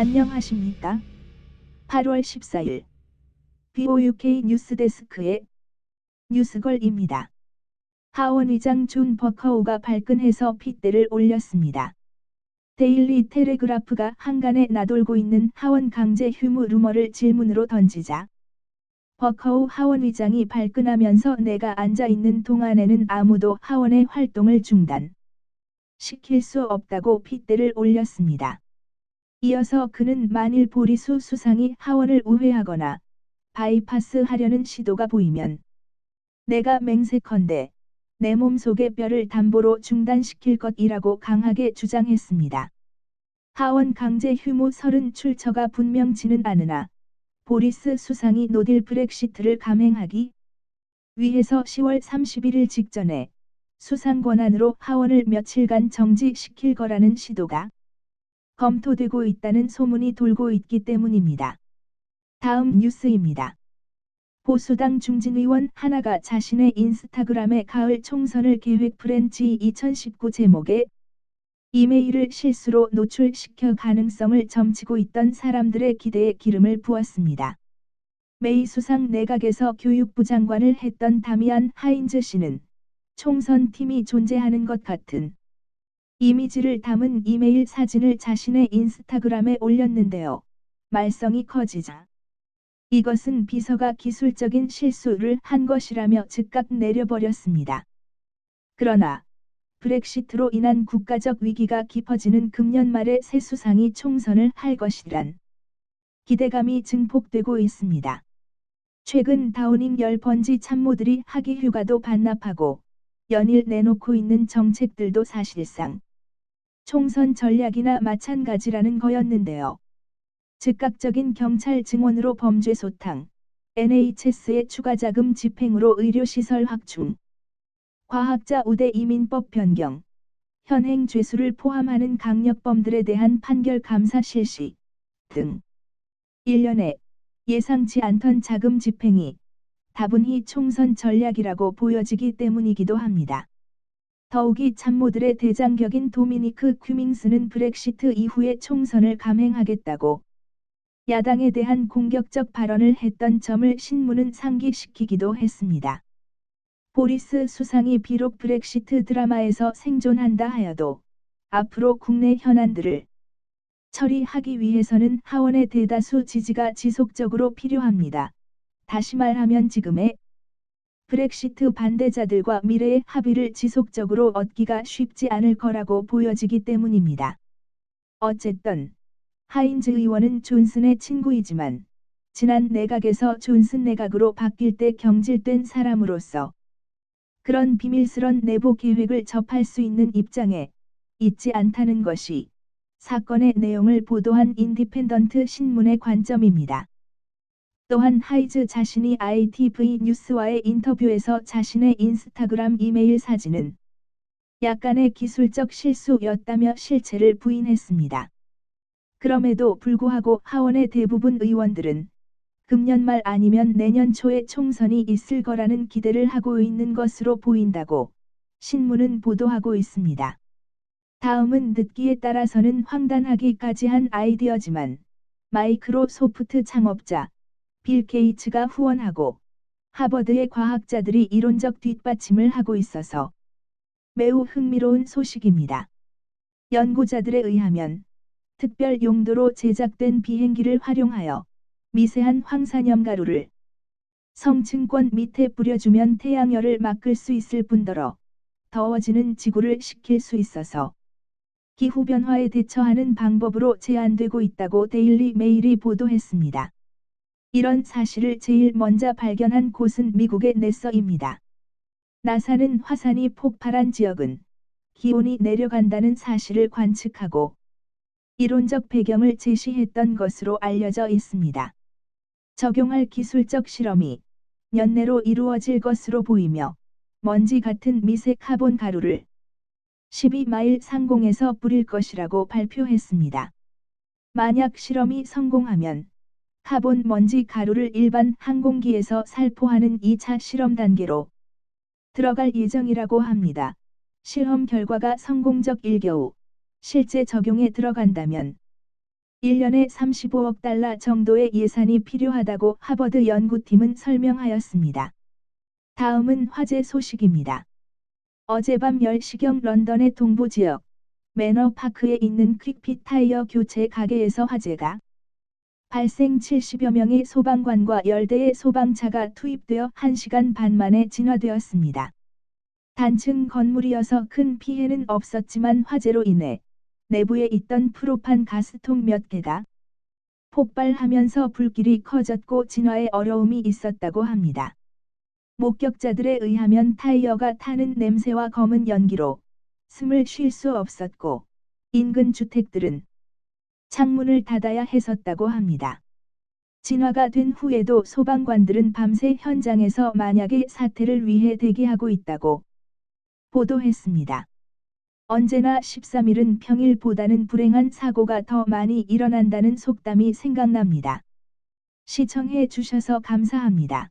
안녕하십니까? 8월 14일 BOUK 뉴스데스크의 뉴스걸입니다. 하원 의장 존 버커우가 발끈해서 핏대를 올렸습니다. 데일리 텔레그라프가 한간에 나돌고 있는 하원 강제 휴무 루머를 질문으로 던지자 버커우 하원 의장이 발끈하면서 내가 앉아있는 동안에는 아무도 하원의 활동을 중단 시킬 수 없다고 핏대를 올렸습니다. 이어서 그는 만일 보리수 수상이 하원을 우회하거나 바이파스 하려는 시도가 보이면 내가 맹세컨대 내 몸속의 뼈를 담보로 중단시킬 것이라고 강하게 주장했습니다. 하원 강제 휴무 설은 출처가 분명치는 않으나 보리스 수상이 노딜 브렉시트를 감행하기 위해서 10월 31일 직전에 수상 권한으로 하원을 며칠간 정지시킬 거라는 시도가 검토되고 있다는 소문이 돌고 있기 때문입니다. 다음 뉴스입니다. 보수당 중진 의원 하나가 자신의 인스타그램에 가을 총선을 계획 프렌치 2019 제목에 이메일을 실수로 노출시켜 가능성을 점치고 있던 사람들의 기대에 기름을 부었습니다. 메이 수상 내각에서 교육부 장관을 했던 다미안 하인즈 씨는 총선 팀이 존재하는 것 같은 이미지를 담은 이메일 사진을 자신의 인스타그램에 올렸는데요. 말썽이 커지자 이것은 비서가 기술적인 실수를 한 것이라며 즉각 내려버렸습니다. 그러나 브렉시트로 인한 국가적 위기가 깊어지는 금년 말에 새 수상이 총선을 할 것이란 기대감이 증폭되고 있습니다. 최근 다우닝 열 번지 참모들이 학위 휴가도 반납하고 연일 내놓고 있는 정책들도 사실상 총선 전략이나 마찬가지라는 거였는데요. 즉각적인 경찰 증언으로 범죄 소탕, NHS의 추가 자금 집행으로 의료시설 확충, 과학자 우대 이민법 변경, 현행 죄수를 포함하는 강력범들에 대한 판결 감사 실시 등 1년에 예상치 않던 자금 집행이 다분히 총선 전략이라고 보여지기 때문이기도 합니다. 더욱이 참모들의 대장격인 도미니크 큐밍스는 브렉시트 이후에 총선을 감행하겠다고 야당에 대한 공격적 발언을 했던 점을 신문은 상기시키기도 했습니다. 보리스 수상이 비록 브렉시트 드라마에서 생존한다 하여도 앞으로 국내 현안들을 처리하기 위해서는 하원의 대다수 지지가 지속적으로 필요합니다. 다시 말하면 지금의 브렉시트 반대자들과 미래의 합의를 지속적으로 얻기가 쉽지 않을 거라고 보여지기 때문입니다. 어쨌든 하인즈 의원은 존슨의 친구이지만 지난 내각에서 존슨 내각으로 바뀔 때 경질된 사람으로서 그런 비밀스런 내부 계획을 접할 수 있는 입장에 있지 않다는 것이 사건의 내용을 보도한 인디펜던트 신문의 관점입니다. 또한 하이즈 자신이 ITV 뉴스와의 인터뷰에서 자신의 인스타그램 이메일 사진은 약간의 기술적 실수였다며 실체를 부인했습니다. 그럼에도 불구하고 하원의 대부분 의원들은 금년 말 아니면 내년 초에 총선이 있을 거라는 기대를 하고 있는 것으로 보인다고 신문은 보도하고 있습니다. 다음은 듣기에 따라서는 황단하기까지 한 아이디어지만 마이크로소프트 창업자 빌 게이츠가 후원하고 하버드의 과학자들이 이론적 뒷받침을 하고 있어서 매우 흥미로운 소식입니다. 연구자들에 의하면 특별 용도로 제작된 비행기를 활용하여 미세한 황산염 가루를 성층권 밑에 뿌려주면 태양열을 막을 수 있을 뿐더러 더워지는 지구를 식힐 수 있어서 기후변화에 대처하는 방법으로 제안되고 있다고 데일리 메일이 보도했습니다. 이런 사실을 제일 먼저 발견한 곳은 미국의 네서입니다. 나사는 화산이 폭발한 지역은 기온이 내려간다는 사실을 관측하고 이론적 배경을 제시했던 것으로 알려져 있습니다. 적용할 기술적 실험이 연내로 이루어질 것으로 보이며 먼지 같은 미세 카본 가루를 12마일 상공에서 뿌릴 것이라고 발표했습니다. 만약 실험이 성공하면 카본 먼지 가루를 일반 항공기에서 살포하는 2차 실험 단계로 들어갈 예정이라고 합니다. 실험 결과가 성공적일 경우 실제 적용에 들어간다면 1년에 35억 달러 정도의 예산이 필요하다고 하버드 연구팀은 설명하였습니다. 다음은 화재 소식입니다. 어젯밤 10시경 런던의 동부 지역 매너 파크에 있는 퀵핏 타이어 교체 가게에서 화재가 발생 70여 명의 소방관과 10대의 소방차가 투입되어 1시간 반 만에 진화되었습니다. 단층 건물이어서 큰 피해는 없었지만 화재로 인해 내부에 있던 프로판 가스통 몇 개가 폭발하면서 불길이 커졌고 진화에 어려움이 있었다고 합니다. 목격자들에 의하면 타이어가 타는 냄새와 검은 연기로 숨을 쉴 수 없었고 인근 주택들은 창문을 닫아야 했었다고 합니다. 진화가 된 후에도 소방관들은 밤새 현장에서 만약의 사태를 위해 대기하고 있다고 보도했습니다. 언제나 13일은 평일보다는 불행한 사고가 더 많이 일어난다는 속담이 생각납니다. 시청해 주셔서 감사합니다.